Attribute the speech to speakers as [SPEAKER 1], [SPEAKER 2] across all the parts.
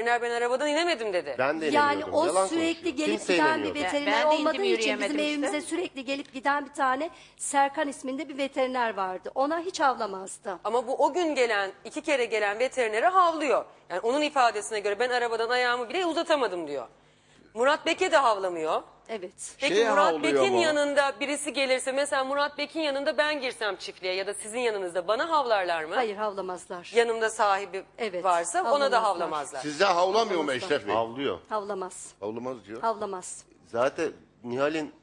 [SPEAKER 1] Veteriner ben arabadan inemedim dedi.
[SPEAKER 2] Ben de
[SPEAKER 3] Yani
[SPEAKER 2] inemiyordum.
[SPEAKER 3] o
[SPEAKER 2] Yalan
[SPEAKER 3] sürekli
[SPEAKER 2] konuşuyor.
[SPEAKER 3] gelip
[SPEAKER 2] Kimse
[SPEAKER 3] giden bir
[SPEAKER 2] inemiyordu.
[SPEAKER 3] veteriner
[SPEAKER 4] Ben de indim,
[SPEAKER 3] olmadığı için bizim
[SPEAKER 4] yürüyemedim
[SPEAKER 3] evimize
[SPEAKER 4] işte.
[SPEAKER 3] sürekli gelip giden bir tane Serkan isminde bir veteriner vardı. Ona hiç avlamazdı.
[SPEAKER 1] Ama bu o gün gelen, iki kere gelen veterinere havlıyor. Yani onun ifadesine göre ben arabadan ayağımı bile uzatamadım diyor. Murat Bek'e de havlamıyor.
[SPEAKER 3] Evet.
[SPEAKER 1] Peki
[SPEAKER 5] Şeye
[SPEAKER 1] Murat
[SPEAKER 5] havlıyor
[SPEAKER 1] Bek'in
[SPEAKER 5] mu?
[SPEAKER 1] yanında birisi gelirse mesela Murat Bek'in yanında ben girsem çiftliğe ya da sizin yanınızda bana havlarlar mı?
[SPEAKER 3] Hayır havlamazlar.
[SPEAKER 1] Yanımda sahibi
[SPEAKER 3] Evet,
[SPEAKER 1] varsa ona da
[SPEAKER 3] havlamazlar.
[SPEAKER 1] havlamazlar.
[SPEAKER 6] Sizde havlamıyor mu Eşref Bey?
[SPEAKER 2] Avlıyor.
[SPEAKER 3] Havlamaz.
[SPEAKER 6] Havlamaz diyor.
[SPEAKER 3] Havlamaz.
[SPEAKER 2] Zaten Nihal'in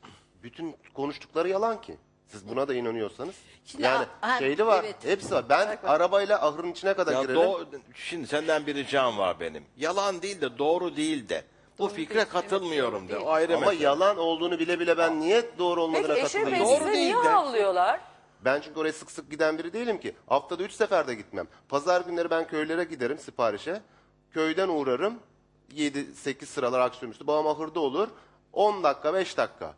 [SPEAKER 2] bütün konuştukları yalan ki. Siz buna da inanıyorsanız.
[SPEAKER 4] Şimdi
[SPEAKER 2] yani
[SPEAKER 4] a- ha,
[SPEAKER 2] şeyli var,
[SPEAKER 4] evet.
[SPEAKER 2] hepsi var. Ben arabayla ahırın içine kadar
[SPEAKER 5] Ya
[SPEAKER 2] girerim.
[SPEAKER 5] doğ- şimdi senden bir ricam var benim. Yalan değil de doğru değil de. Bu fikre katılmıyorum de. O ayrı
[SPEAKER 2] Ama
[SPEAKER 5] mesele.
[SPEAKER 2] yalan olduğunu bile bile ben niye doğru olmadığına
[SPEAKER 1] Peki Eşref Bey size niye
[SPEAKER 5] değil de.
[SPEAKER 1] havlıyorlar?
[SPEAKER 2] Ben çünkü oraya sık sık giden biri değilim ki. Haftada üç sefer de gitmem. Pazar günleri ben köylere giderim siparişe. Köyden uğrarım. 7-8 sıralar akşamüstü. Babam ahırda olur. 10 dakika 5 dakika.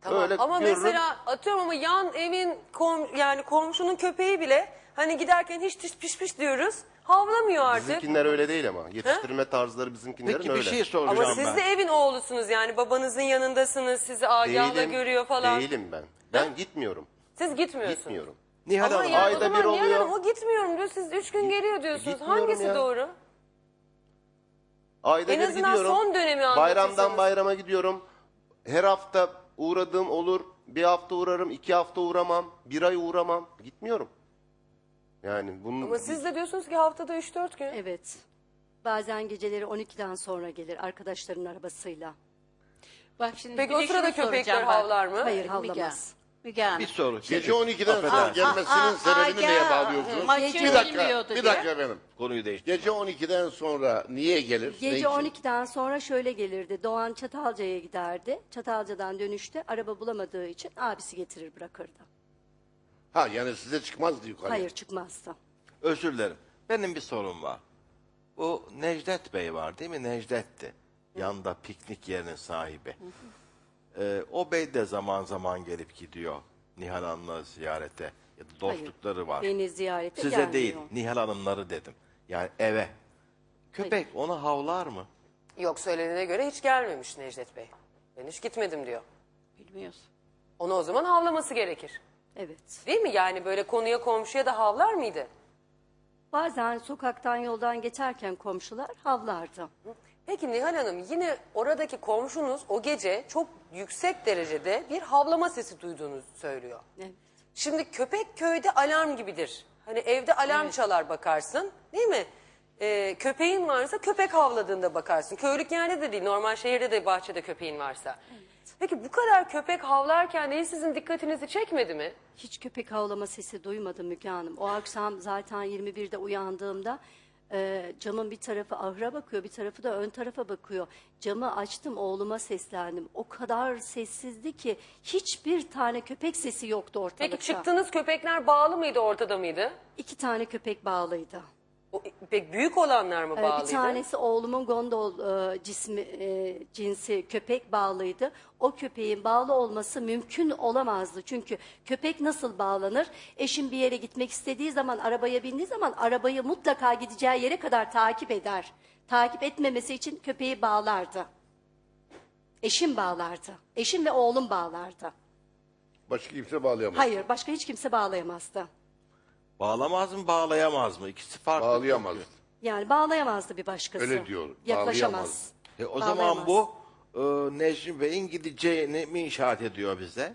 [SPEAKER 1] Tamam
[SPEAKER 2] Öyle
[SPEAKER 1] ama
[SPEAKER 2] görürüm.
[SPEAKER 1] mesela atıyorum ama yan evin kom, yani komşunun köpeği bile hani giderken hiç piş piş piş diyoruz. Havlamıyor artık.
[SPEAKER 2] Bizimkinler öyle değil ama. Yetiştirme tarzları bizimkinlerin
[SPEAKER 5] Peki
[SPEAKER 2] öyle.
[SPEAKER 5] bir şey soracağım
[SPEAKER 1] Ama siz
[SPEAKER 5] ben.
[SPEAKER 1] de evin oğlusunuz yani babanızın yanındasınız sizi agahla
[SPEAKER 2] Değilim,
[SPEAKER 1] görüyor falan.
[SPEAKER 2] Değilim ben. Ben gitmiyorum.
[SPEAKER 1] Siz gitmiyorsunuz.
[SPEAKER 2] Gitmiyorum.
[SPEAKER 5] Nihal
[SPEAKER 1] Ama
[SPEAKER 5] Hanım,
[SPEAKER 1] yani o
[SPEAKER 2] ayda
[SPEAKER 1] zaman
[SPEAKER 2] bir
[SPEAKER 1] Nihal
[SPEAKER 2] oluyor.
[SPEAKER 1] Hanım o gitmiyorum diyor siz üç gün geliyor diyorsunuz.
[SPEAKER 2] Gitmiyorum
[SPEAKER 1] Hangisi
[SPEAKER 2] ya.
[SPEAKER 1] doğru?
[SPEAKER 2] Ayda
[SPEAKER 1] En
[SPEAKER 2] bir
[SPEAKER 1] azından
[SPEAKER 2] gidiyorum.
[SPEAKER 1] son dönemi
[SPEAKER 2] Bayramdan bayrama gidiyorum. Her hafta uğradığım olur. Bir hafta uğrarım, iki hafta uğramam, bir ay uğramam. Gitmiyorum. Yani bunun...
[SPEAKER 1] Ama siz de diyorsunuz ki haftada 3-4 gün.
[SPEAKER 3] Evet. Bazen geceleri 12'den sonra gelir arkadaşlarının arabasıyla.
[SPEAKER 4] Bak şimdi
[SPEAKER 1] Peki
[SPEAKER 4] bir
[SPEAKER 1] o
[SPEAKER 4] de
[SPEAKER 1] sırada
[SPEAKER 4] şunu
[SPEAKER 1] köpekler
[SPEAKER 4] soracağım bak.
[SPEAKER 1] havlar mı?
[SPEAKER 3] Hayır havlamaz.
[SPEAKER 4] Müge Hanım.
[SPEAKER 5] bir soru.
[SPEAKER 6] Gece 12'den sonra
[SPEAKER 5] Affedersin.
[SPEAKER 6] gelmesinin
[SPEAKER 4] Aa,
[SPEAKER 6] sebebini
[SPEAKER 4] aa,
[SPEAKER 6] neye
[SPEAKER 4] ya,
[SPEAKER 6] bağlıyorsunuz?
[SPEAKER 4] maçı
[SPEAKER 6] bir dakika,
[SPEAKER 4] bilmiyordu
[SPEAKER 6] bir
[SPEAKER 4] diye.
[SPEAKER 6] dakika efendim.
[SPEAKER 5] Konuyu değiştir.
[SPEAKER 6] Gece 12'den sonra niye gelir? Ne
[SPEAKER 3] Gece
[SPEAKER 6] için?
[SPEAKER 3] 12'den sonra şöyle gelirdi. Doğan Çatalca'ya giderdi. Çatalca'dan dönüşte araba bulamadığı için abisi getirir bırakırdı.
[SPEAKER 6] Ha yani size çıkmazdı yukarı.
[SPEAKER 3] Hayır çıkmazdı.
[SPEAKER 5] Özür dilerim. Benim bir sorum var. Bu Necdet Bey var değil mi? Necdet'ti. Yanda piknik yerinin sahibi. Ee, o bey de zaman zaman gelip gidiyor Nihal Hanım'la ziyarete. Ya da dostlukları var.
[SPEAKER 3] Beni ziyarete
[SPEAKER 5] Size
[SPEAKER 3] gelmiyor.
[SPEAKER 5] değil, Nihal Hanımları dedim. Yani eve. Köpek onu havlar mı?
[SPEAKER 1] Yok söylediğine göre hiç gelmemiş Necdet Bey. Ben hiç gitmedim diyor.
[SPEAKER 4] Bilmiyorsun.
[SPEAKER 1] Onu o zaman havlaması gerekir.
[SPEAKER 3] Evet.
[SPEAKER 1] Değil mi? Yani böyle konuya komşuya da havlar mıydı?
[SPEAKER 3] Bazen sokaktan yoldan geçerken komşular havlardı.
[SPEAKER 1] Peki Nihal Hanım yine oradaki komşunuz o gece çok yüksek derecede bir havlama sesi duyduğunu söylüyor.
[SPEAKER 3] Evet.
[SPEAKER 1] Şimdi köpek köyde alarm gibidir. Hani evde alarm çalar bakarsın değil mi? Ee, köpeğin varsa köpek havladığında bakarsın. Köylük yerde de değil normal şehirde de bahçede köpeğin varsa. Peki bu kadar köpek havlarken değil sizin dikkatinizi çekmedi mi?
[SPEAKER 3] Hiç köpek havlama sesi duymadım Müge Hanım. O akşam zaten 21'de uyandığımda e, camın bir tarafı ahıra bakıyor, bir tarafı da ön tarafa bakıyor. Camı açtım, oğluma seslendim. O kadar sessizdi ki hiçbir tane köpek sesi yoktu ortalıkta.
[SPEAKER 1] Peki çıktığınız köpekler bağlı mıydı ortada mıydı?
[SPEAKER 3] İki tane köpek bağlıydı.
[SPEAKER 1] O, pek büyük olanlar mı
[SPEAKER 3] Ee,
[SPEAKER 1] bağlıydı?
[SPEAKER 3] Bir tanesi oğlumun gondol e, cismi e, cinsi köpek bağlıydı. O köpeğin bağlı olması mümkün olamazdı. Çünkü köpek nasıl bağlanır? Eşim bir yere gitmek istediği zaman arabaya bindiği zaman arabayı mutlaka gideceği yere kadar takip eder. Takip etmemesi için köpeği bağlardı. Eşim bağlardı. Eşim ve oğlum bağlardı.
[SPEAKER 6] Başka kimse bağlayamaz.
[SPEAKER 3] Hayır, başka hiç kimse bağlayamazdı.
[SPEAKER 5] Bağlamaz mı, bağlayamaz mı? İkisi farklı.
[SPEAKER 6] Bağlayamaz.
[SPEAKER 5] çünkü.
[SPEAKER 3] Yani bağlayamazdı bir başkası.
[SPEAKER 6] Öyle diyor,
[SPEAKER 3] Yaklaşamaz.
[SPEAKER 5] E, o
[SPEAKER 3] Bağlayamaz.
[SPEAKER 5] zaman bu e, Necmi Bey'in gideceğini mi inşaat ediyor bize?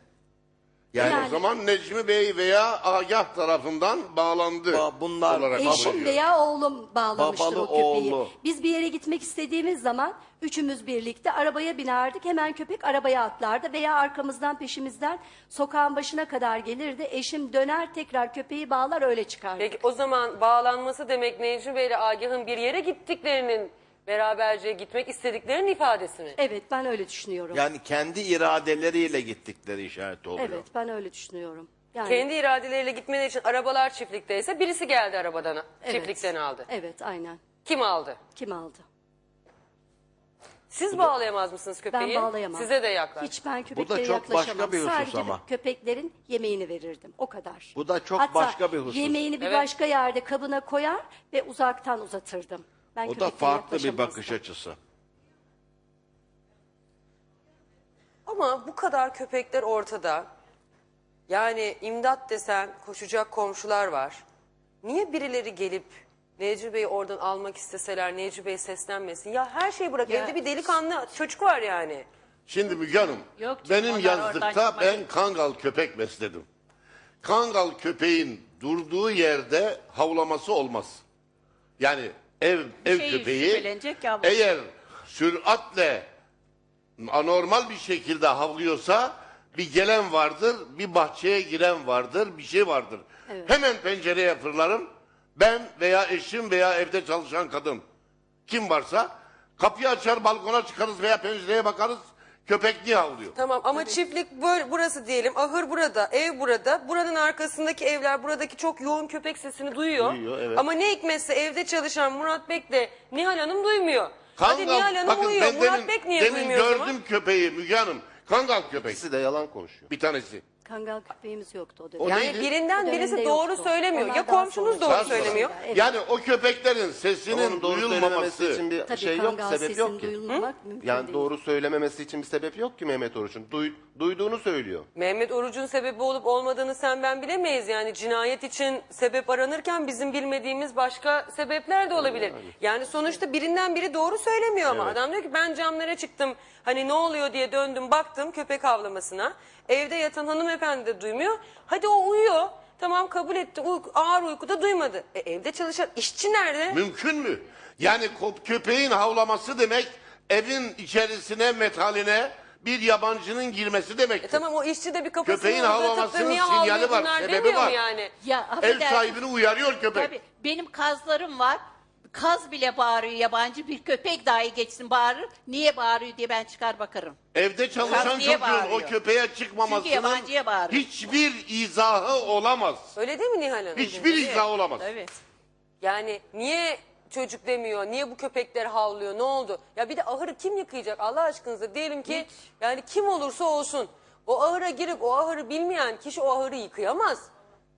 [SPEAKER 5] Yani,
[SPEAKER 3] Yani-
[SPEAKER 6] O zaman Necmi Bey veya Agah tarafından bağlandı.
[SPEAKER 5] Ba- bunlar-
[SPEAKER 6] olarak kabul
[SPEAKER 3] Eşim
[SPEAKER 6] ediyor.
[SPEAKER 3] veya oğlum bağlamıştır
[SPEAKER 5] Babalı
[SPEAKER 3] o köpeği.
[SPEAKER 5] oğlu.
[SPEAKER 3] Biz bir yere gitmek istediğimiz zaman üçümüz birlikte arabaya binerdik. Hemen köpek arabaya atlardı veya arkamızdan peşimizden sokağın başına kadar gelirdi. Eşim döner tekrar köpeği bağlar öyle çıkardık.
[SPEAKER 1] Peki o zaman bağlanması demek Necmi Bey ile Agah'ın bir yere gittiklerinin beraberce gitmek istediklerinin ifadesi mi?
[SPEAKER 3] Evet ben öyle düşünüyorum.
[SPEAKER 5] yani kendi iradeleriyle gittikleri işaret oluyor.
[SPEAKER 3] evet ben öyle düşünüyorum. Yani,
[SPEAKER 1] Kendi iradeleriyle gitmeleri için arabalar çiftlikteyse birisi geldi arabadan,
[SPEAKER 3] evet.
[SPEAKER 1] çiftlikten aldı.
[SPEAKER 3] Evet aynen.
[SPEAKER 1] Kim aldı?
[SPEAKER 3] Kim aldı?
[SPEAKER 1] Siz bağlayamaz mısınız
[SPEAKER 3] Ben
[SPEAKER 1] köpeği?
[SPEAKER 3] bağlayamam.
[SPEAKER 1] Size de yaklaş.
[SPEAKER 3] Hiç ben köpeklere
[SPEAKER 5] çok başka bir husus
[SPEAKER 3] Sadece
[SPEAKER 5] ama.
[SPEAKER 3] köpeklerin yemeğini verirdim. O kadar.
[SPEAKER 5] Bu da çok
[SPEAKER 3] Hatta
[SPEAKER 5] başka bir husus.
[SPEAKER 3] yemeğini bir
[SPEAKER 1] Evet.
[SPEAKER 3] başka yerde kabına koyar ve uzaktan uzatırdım. Ben
[SPEAKER 5] O da farklı bir
[SPEAKER 3] yaklaşamazdım.
[SPEAKER 5] bakış açısı.
[SPEAKER 1] Ama bu kadar köpekler ortada. Yani imdat desen koşacak komşular var. Niye birileri gelip Necmi Bey'i oradan almak isteseler Necmi Bey seslenmesin? Ya her şeyi bırak.
[SPEAKER 4] Ya-
[SPEAKER 1] Evde bir delikanlı çocuk var yani.
[SPEAKER 6] Şimdi Müge Hanım,
[SPEAKER 4] Yok canım,
[SPEAKER 6] benim
[SPEAKER 4] onlar oradan çıkmaz.
[SPEAKER 6] ben kangal köpek besledim. Kangal köpeğin durduğu yerde havlaması olmaz. Yani ev ev
[SPEAKER 4] şey
[SPEAKER 6] köpeği eğer süratle anormal bir şekilde havlıyorsa bir gelen vardır, bir bahçeye giren vardır, bir şey vardır. Hemen pencereye fırlarım. Ben veya eşim veya evde çalışan kadın kim varsa kapıyı açar balkona çıkarız veya pencereye bakarız. Köpek niye havlıyor?
[SPEAKER 1] Tamam ama çiftlik böyle burası diyelim. Ahır burada, ev burada. Buranın arkasındaki evler buradaki çok yoğun köpek sesini duyuyor.
[SPEAKER 2] Duyuyor, evet.
[SPEAKER 1] Ama ne hikmetse evde çalışan Murat Bek de Nihal Hanım duymuyor. Hadi
[SPEAKER 6] Kangal-
[SPEAKER 1] Nihal Hanım
[SPEAKER 6] bakın
[SPEAKER 1] uyuyor.
[SPEAKER 6] ben
[SPEAKER 1] Murat
[SPEAKER 6] demin,
[SPEAKER 1] Bek niye
[SPEAKER 6] demin
[SPEAKER 1] duymuyor o
[SPEAKER 6] gördüm
[SPEAKER 1] zaman?
[SPEAKER 6] köpeği Müge Hanım. Kangal köpek.
[SPEAKER 2] İkisi de yalan konuşuyor.
[SPEAKER 6] Bir tanesi.
[SPEAKER 3] Kangal köpeğimiz yoktu o dönem.
[SPEAKER 6] O
[SPEAKER 1] Yani
[SPEAKER 6] neydi?
[SPEAKER 1] birinden birisi
[SPEAKER 3] dönemde
[SPEAKER 1] doğru
[SPEAKER 3] yoktu.
[SPEAKER 1] söylemiyor.
[SPEAKER 3] Onlar
[SPEAKER 1] ya komşunuz
[SPEAKER 3] sonra
[SPEAKER 1] doğru
[SPEAKER 6] sonra.
[SPEAKER 1] söylemiyor.
[SPEAKER 3] Evet.
[SPEAKER 6] Yani o köpeklerin
[SPEAKER 2] Onun
[SPEAKER 6] sesinin
[SPEAKER 2] doğru söylememesi
[SPEAKER 6] duyulmaması.
[SPEAKER 2] için bir
[SPEAKER 3] Tabii
[SPEAKER 2] şey yok,
[SPEAKER 3] kangal
[SPEAKER 2] sebep yok ki.
[SPEAKER 3] duyulmamak mümkün
[SPEAKER 2] Yani
[SPEAKER 3] değil.
[SPEAKER 2] doğru söylememesi için bir sebep yok ki Mehmet Oruç'un. Duy- duyduğunu söylüyor.
[SPEAKER 1] Mehmet Oruç'un sebebi olup olmadığını sen ben bilemeyiz. Yani cinayet için sebep aranırken bizim bilmediğimiz başka sebepler de olabilir. Yani sonuçta birinden biri doğru söylemiyor ama.
[SPEAKER 2] Evet.
[SPEAKER 1] Adam diyor ki ben camlara çıktım. Hani ne oluyor diye döndüm baktım köpek avlamasına. Evde yatan hanımefendi de duymuyor. Hadi o uyuyor. Tamam kabul etti. Uyku, ağır uykuda duymadı. E, evde çalışan işçi nerede?
[SPEAKER 6] Mümkün mü? Yani köpeğin havlaması demek evin içerisine metaline bir yabancının girmesi demektir.
[SPEAKER 1] E, tamam o işçi de bir kafasını
[SPEAKER 6] Köpeğin havlamasının sinyali var, sebebi var.
[SPEAKER 1] yani?
[SPEAKER 4] Ya
[SPEAKER 6] Ev
[SPEAKER 4] affedersin.
[SPEAKER 6] sahibini uyarıyor köpek.
[SPEAKER 4] Tabii benim kazlarım var. Kaz bile bağırıyor yabancı bir köpek dahi geçsin bağırır. Niye bağırıyor diye ben çıkar bakarım.
[SPEAKER 6] Evde çalışan
[SPEAKER 4] Kaz niye
[SPEAKER 6] çocuğun o köpeğe
[SPEAKER 4] Çünkü
[SPEAKER 6] çıkmamasının
[SPEAKER 4] yabancıya bağırıyor.
[SPEAKER 6] hiçbir izahı olamaz.
[SPEAKER 1] Öyle değil mi Nihal Hanım?
[SPEAKER 6] Hiçbir
[SPEAKER 1] Tabii.
[SPEAKER 6] izahı olamaz.
[SPEAKER 4] Evet.
[SPEAKER 1] Yani niye çocuk demiyor? Niye bu köpekler havlıyor? Ne oldu? Ya bir de ahırı kim yıkayacak Allah aşkınıza? Diyelim ki yani kim olursa olsun o ahıra girip o ahırı bilmeyen kişi o ahırı yıkayamaz.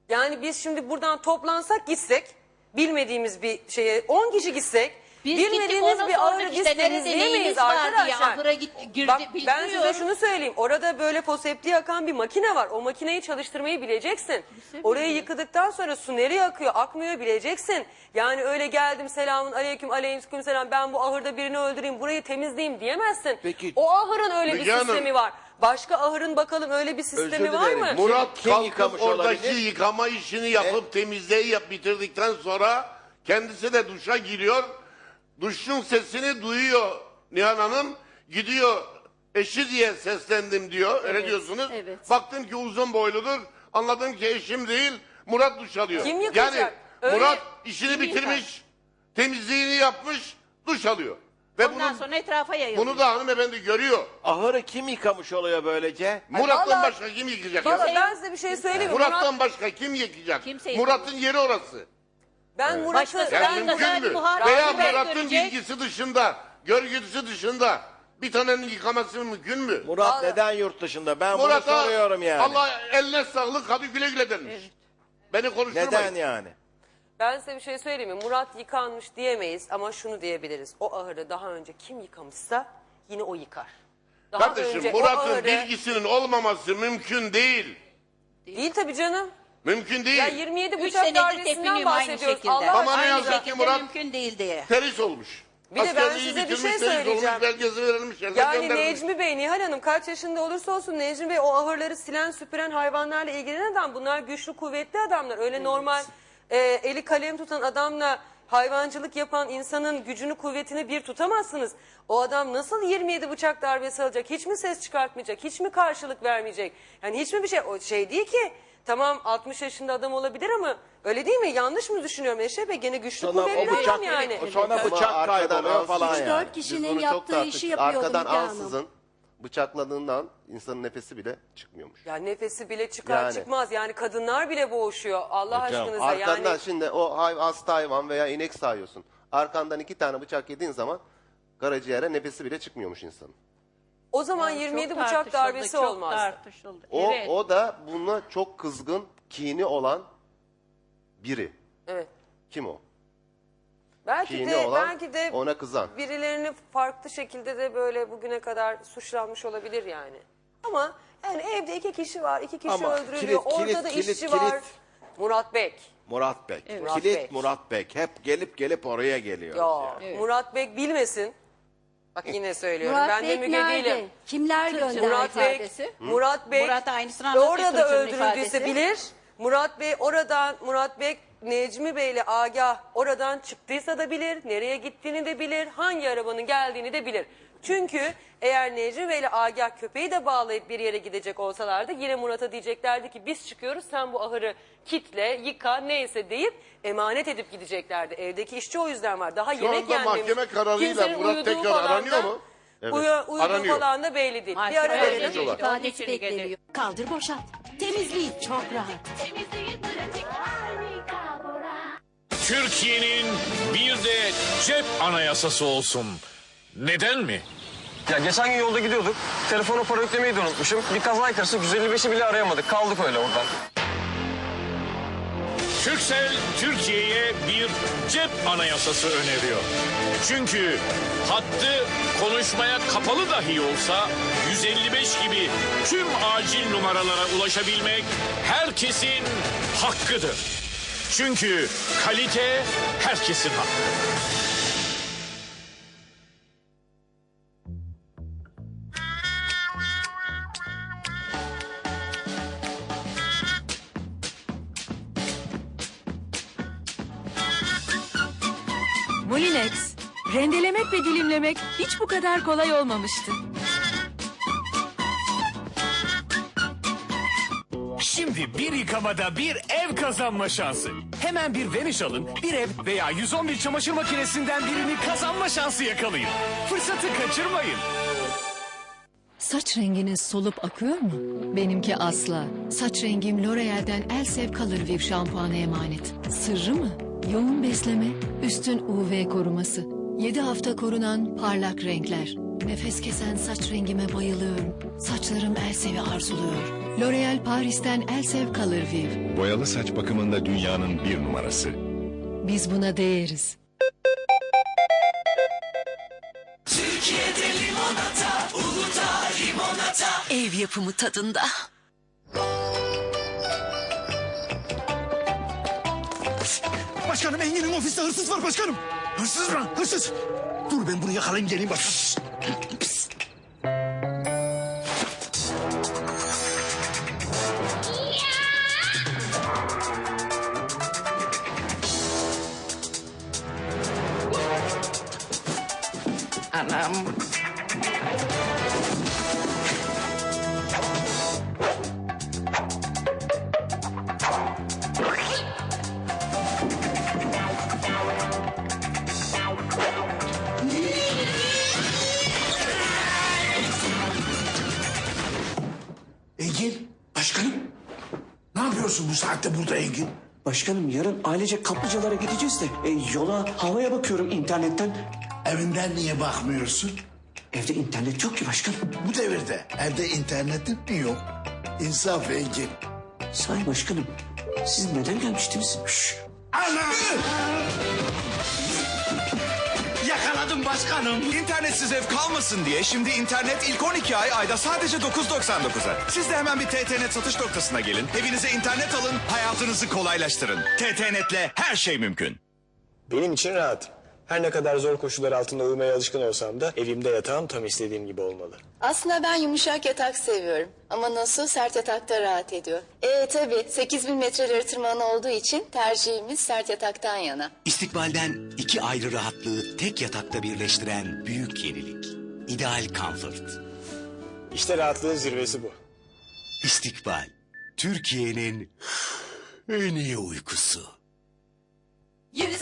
[SPEAKER 1] Yani biz şimdi buradan toplansak gitsek bilmediğimiz bir şeye 10 kişi gitsek
[SPEAKER 4] Biz gittik
[SPEAKER 1] bilmediğimiz bir ahırı biz
[SPEAKER 4] işte, nerede var diye,
[SPEAKER 1] arkadaşlar.
[SPEAKER 4] ahıra git- girdi,
[SPEAKER 1] Bak, ben size şunu söyleyeyim. Orada böyle fosepti yakan bir makine var. O makineyi çalıştırmayı bileceksin. Orayı yıkadıktan sonra su nereye akıyor, akmıyor bileceksin. Yani öyle geldim selamun aleyküm aleyküm selam ben bu ahırda birini öldüreyim burayı temizleyeyim diyemezsin.
[SPEAKER 5] Peki-
[SPEAKER 1] O ahırın öyle bir
[SPEAKER 6] Müge Hanım.
[SPEAKER 1] sistemi var. Başka ahırın bakalım öyle bir sistemi
[SPEAKER 5] Özür
[SPEAKER 1] var mı?
[SPEAKER 6] Murat
[SPEAKER 5] kim
[SPEAKER 6] kalkıp
[SPEAKER 5] yıkamış
[SPEAKER 6] oradaki
[SPEAKER 5] olabilir?
[SPEAKER 6] yıkama işini yapıp temizliği yap bitirdikten sonra kendisi de duşa giriyor. Duşun sesini duyuyor Nihan Hanım. Gidiyor eşi diye seslendim diyor. Öyle
[SPEAKER 3] Evet,
[SPEAKER 6] diyorsunuz.
[SPEAKER 3] evet.
[SPEAKER 6] Baktım ki uzun boyludur. Anladım ki eşim değil Murat duş alıyor.
[SPEAKER 1] Kim yıkayacak?
[SPEAKER 6] Yani
[SPEAKER 1] Öyle-
[SPEAKER 6] Murat işini bitirmiş, temizliğini yapmış, duş alıyor. Ve
[SPEAKER 4] Ondan
[SPEAKER 6] bunu,
[SPEAKER 4] sonra etrafa yayılıyor.
[SPEAKER 6] bunu da hanımefendi görüyor.
[SPEAKER 5] Ahırı kim yıkamış oluyor böylece?
[SPEAKER 6] Murat'tan
[SPEAKER 1] vallahi-
[SPEAKER 6] başka kim yıkayacak?
[SPEAKER 1] Valla
[SPEAKER 6] ya?
[SPEAKER 1] ben size bir şey söyleyeyim mi?
[SPEAKER 6] Murat'tan
[SPEAKER 1] Murat,
[SPEAKER 6] başka kim yıkayacak?
[SPEAKER 4] Kimse
[SPEAKER 6] Murat'ın yeri orası.
[SPEAKER 1] ben Murat'ı
[SPEAKER 4] Başkası-
[SPEAKER 6] Yani
[SPEAKER 1] ben
[SPEAKER 6] mümkün mü? Veya Murat'ın
[SPEAKER 4] görecek.
[SPEAKER 6] bilgisi dışında, görgüsü dışında bir tanenin yıkaması mümkün mü?
[SPEAKER 5] Murat
[SPEAKER 1] Vallahi-
[SPEAKER 5] neden yurt dışında? Ben
[SPEAKER 6] Murat'a
[SPEAKER 5] bunu soruyorum yani.
[SPEAKER 6] Allah eline sağlık hadi güle güle denmiş. Beni konuşturmayın.
[SPEAKER 5] Neden yani?
[SPEAKER 1] Ben size bir şey söyleyeyim mi? Murat yıkanmış diyemeyiz ama şunu diyebiliriz. O ahırı daha önce kim yıkamışsa yine o yıkar. Daha
[SPEAKER 6] Kardeşim
[SPEAKER 1] önce o
[SPEAKER 6] Murat'ın
[SPEAKER 1] ahırı-
[SPEAKER 6] bilgisinin olmaması mümkün değil.
[SPEAKER 1] Değil tabii canım.
[SPEAKER 6] Mümkün değil.
[SPEAKER 1] Ya 27
[SPEAKER 4] Üç
[SPEAKER 1] bıçak
[SPEAKER 4] senedir
[SPEAKER 1] darbesinden
[SPEAKER 4] tepiniyim aynı
[SPEAKER 1] bahsediyoruz.
[SPEAKER 4] şekilde.
[SPEAKER 1] Allah
[SPEAKER 6] Ama ne
[SPEAKER 1] aşkına.
[SPEAKER 6] yazık ki Murat-
[SPEAKER 4] mümkün değil diye.
[SPEAKER 6] Teris olmuş.
[SPEAKER 1] Bir de ben
[SPEAKER 6] Askerliği
[SPEAKER 1] size bir
[SPEAKER 6] bitirmiş,
[SPEAKER 1] şey
[SPEAKER 6] teris
[SPEAKER 1] söyleyeceğim.
[SPEAKER 6] Olmuş, belgesi verilmiş. yerine
[SPEAKER 1] Yani
[SPEAKER 6] gönderilmiş.
[SPEAKER 1] Necmi Bey, Nihal Hanım kaç yaşında olursa olsun Necmi Bey o ahırları silen süpüren hayvanlarla ilgilenen adam. Bunlar güçlü kuvvetli adamlar. Öyle normal e, eli kalem tutan adamla hayvancılık yapan insanın gücünü kuvvetini bir tutamazsınız. O adam nasıl 27 bıçak darbesi alacak? Hiç mi ses çıkartmayacak? Hiç mi karşılık vermeyecek? Yani hiç mi bir şey? O şey değil ki. Tamam 60 yaşında adam olabilir ama öyle değil mi? Yanlış mı düşünüyorum Eşref Bey? Gene güçlü
[SPEAKER 5] Sonra o
[SPEAKER 1] kuvvetli
[SPEAKER 5] bıçak,
[SPEAKER 1] adam yani.
[SPEAKER 5] sonra bıçak
[SPEAKER 2] arkadan
[SPEAKER 5] kayboluyor falan
[SPEAKER 2] ansızın-
[SPEAKER 3] Üç
[SPEAKER 5] yani.
[SPEAKER 3] dört
[SPEAKER 2] Biz
[SPEAKER 3] kişinin
[SPEAKER 2] bunu çok
[SPEAKER 3] yaptığı
[SPEAKER 2] tartıştık.
[SPEAKER 3] işi yapıyordu
[SPEAKER 2] Arkadan
[SPEAKER 3] Müge Hanım.
[SPEAKER 2] ansızın bıçakladığından insanın nefesi bile çıkmıyormuş.
[SPEAKER 1] Ya nefesi bile çıkar
[SPEAKER 2] Yani.
[SPEAKER 1] çıkmaz. Yani kadınlar bile boğuşuyor. Allah
[SPEAKER 5] Hocam,
[SPEAKER 1] aşkınıza
[SPEAKER 2] Arkandan
[SPEAKER 1] yani.
[SPEAKER 2] şimdi o hay, hasta hayvan veya inek sayıyorsun. Arkandan iki tane bıçak yediğin zaman karaciğere nefesi bile çıkmıyormuş insanın.
[SPEAKER 1] O zaman
[SPEAKER 4] Yani
[SPEAKER 1] 27
[SPEAKER 4] çok
[SPEAKER 1] bıçak
[SPEAKER 4] tartışıldı,
[SPEAKER 1] darbesi
[SPEAKER 4] çok
[SPEAKER 1] olmaz.
[SPEAKER 4] tartışıldı.
[SPEAKER 2] O,
[SPEAKER 4] evet.
[SPEAKER 2] o da buna çok kızgın, kini olan biri.
[SPEAKER 1] Evet.
[SPEAKER 2] Kim o?
[SPEAKER 1] Belki
[SPEAKER 2] Kini
[SPEAKER 1] de
[SPEAKER 2] olan
[SPEAKER 1] belki de
[SPEAKER 2] ona kızan.
[SPEAKER 1] birilerini farklı şekilde de böyle bugüne kadar suçlanmış olabilir yani. Ama yani evde iki kişi var, iki kişi
[SPEAKER 5] Ama
[SPEAKER 1] öldürülüyor.
[SPEAKER 5] kilit,
[SPEAKER 1] Orada
[SPEAKER 5] kilit,
[SPEAKER 1] da
[SPEAKER 5] kilit,
[SPEAKER 1] işçi
[SPEAKER 5] kilit.
[SPEAKER 1] var. Murat Bek.
[SPEAKER 5] Murat Bek.
[SPEAKER 1] Murat
[SPEAKER 5] Kilit
[SPEAKER 1] Bek.
[SPEAKER 5] Murat Bek. Hep gelip gelip oraya geliyor.
[SPEAKER 1] Ya Murat Bek bilmesin. Bak yine söylüyorum.
[SPEAKER 3] Murat
[SPEAKER 1] ben de
[SPEAKER 3] Bek
[SPEAKER 1] Müge
[SPEAKER 3] nerede?
[SPEAKER 1] değilim.
[SPEAKER 3] Kimler gönderdi?
[SPEAKER 1] Murat Bey,
[SPEAKER 4] ifadesi.
[SPEAKER 1] Murat Bey
[SPEAKER 4] Murat aynısını anlatıyor
[SPEAKER 1] orada da öldürüldüyse
[SPEAKER 4] ifadesi.
[SPEAKER 1] bilir. Murat Bey oradan Murat Bey Necmi Bey'le Agah oradan çıktıysa da bilir. Nereye gittiğini de bilir. Hangi arabanın geldiğini de bilir. Çünkü eğer Necmi Bey'le Agah köpeği de bağlayıp bir yere gidecek olsalardı yine Murat'a diyeceklerdi ki biz çıkıyoruz sen bu ahırı kitle, yıka neyse deyip emanet edip gideceklerdi. Evdeki işçi o yüzden var. Daha
[SPEAKER 6] Şu
[SPEAKER 1] yemek
[SPEAKER 6] anda
[SPEAKER 1] yenmemiş.
[SPEAKER 6] mahkeme kararıyla
[SPEAKER 1] Kimsenin
[SPEAKER 6] Murat
[SPEAKER 1] uyuduğu
[SPEAKER 6] tekrar
[SPEAKER 1] falan
[SPEAKER 6] aranıyor
[SPEAKER 1] da-
[SPEAKER 6] mu?
[SPEAKER 2] Evet.
[SPEAKER 1] Uyu, uyuduğu
[SPEAKER 6] Aranıyor.
[SPEAKER 1] falan da belli değil. Bir ara verelim.
[SPEAKER 3] İfadesi
[SPEAKER 4] İfadesini
[SPEAKER 3] bekleniyor.
[SPEAKER 7] Kaldır boşalt. Temizliği çok rahat.
[SPEAKER 8] Türkiye'nin bir de cep anayasası olsun. Neden mi?
[SPEAKER 9] Ya geçen gün yolda gidiyorduk. Telefona para yüklemeyi de unutmuşum. Bir kaza karışık 155'i bile arayamadık. Kaldık öyle oradan.
[SPEAKER 8] Türksel Türkiye'ye bir cep anayasası öneriyor. Çünkü hattı konuşmaya kapalı dahi olsa 155 gibi tüm acil numaralara ulaşabilmek herkesin hakkıdır. Çünkü kalite herkesin hakkı.
[SPEAKER 7] Rendelemek ve dilimlemek hiç bu kadar kolay olmamıştı.
[SPEAKER 10] Şimdi bir yıkamada bir ev kazanma şansı. Hemen bir Vanish alın, bir ev veya 111 çamaşır makinesinden birini kazanma şansı yakalayın. Fırsatı kaçırmayın.
[SPEAKER 7] Saç renginiz solup akıyor mu? Benimki asla. Saç rengim L'Oreal'den Elsev Color Viv şampuanı emanet. Sırrı mı? Yoğun besleme, üstün UV koruması. 7 hafta korunan parlak renkler. Nefes kesen saç rengime bayılıyorum. Saçlarım Elsev'i arzuluyor. L'Oreal Paris'ten Elsev Color Viv.
[SPEAKER 11] Boyalı saç bakımında dünyanın bir numarası.
[SPEAKER 7] Biz buna değeriz. Ev yapımı tadında.
[SPEAKER 10] Başkanım Engin'in ofiste hırsız var başkanım. Hırsız mı? Hırsız. Dur ben bunu yakalayayım geleyim başkanım.
[SPEAKER 4] Anam.
[SPEAKER 10] Saatte burada Engin?
[SPEAKER 12] Başkanım yarın ailece kaplıcalara gideceğiz de e, yola havaya bakıyorum internetten.
[SPEAKER 10] Evinden niye bakmıyorsun?
[SPEAKER 12] Evde internet yok ki başkanım.
[SPEAKER 10] Bu devirde evde internetin mi yok? İnsaf Engin.
[SPEAKER 12] Sahi başkanım siz neden gelmiştiniz?
[SPEAKER 10] Ana! Başkanım.
[SPEAKER 11] İnternetsiz ev kalmasın diye şimdi internet ilk 12 ay ayda sadece 9.99'a. Siz de hemen bir TTNet satış noktasına gelin. Evinize internet alın, hayatınızı kolaylaştırın. TTNet'le her şey mümkün.
[SPEAKER 9] Benim için rahat. Her ne kadar zor koşullar altında uyumaya alışkın olsam da evimde yatağım tam istediğim gibi olmalı.
[SPEAKER 7] Aslında ben yumuşak yatak seviyorum. Ama nasıl sert yatakta rahat ediyor. E tabi 8000 metreleri tırmanı olduğu için tercihimiz sert yataktan yana.
[SPEAKER 10] İstikbalden iki ayrı rahatlığı tek yatakta birleştiren büyük yenilik. İdeal Comfort.
[SPEAKER 9] İşte rahatlığın zirvesi bu.
[SPEAKER 10] İstikbal. Türkiye'nin en iyi uykusu.
[SPEAKER 7] 118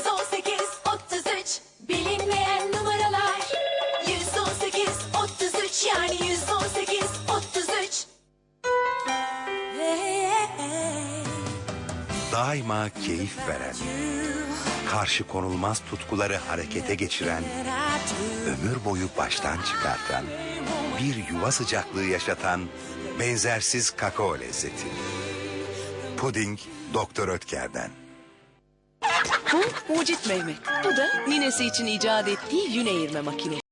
[SPEAKER 11] Daima keyif veren, karşı konulmaz tutkuları harekete geçiren, ömür boyu baştan çıkartan, bir yuva sıcaklığı yaşatan benzersiz kakao lezzeti. Puding Doktor Ötker'den.
[SPEAKER 13] Bu Mucit Mehmet. Bu da ninesi için icat ettiği yün eğirme makinesi.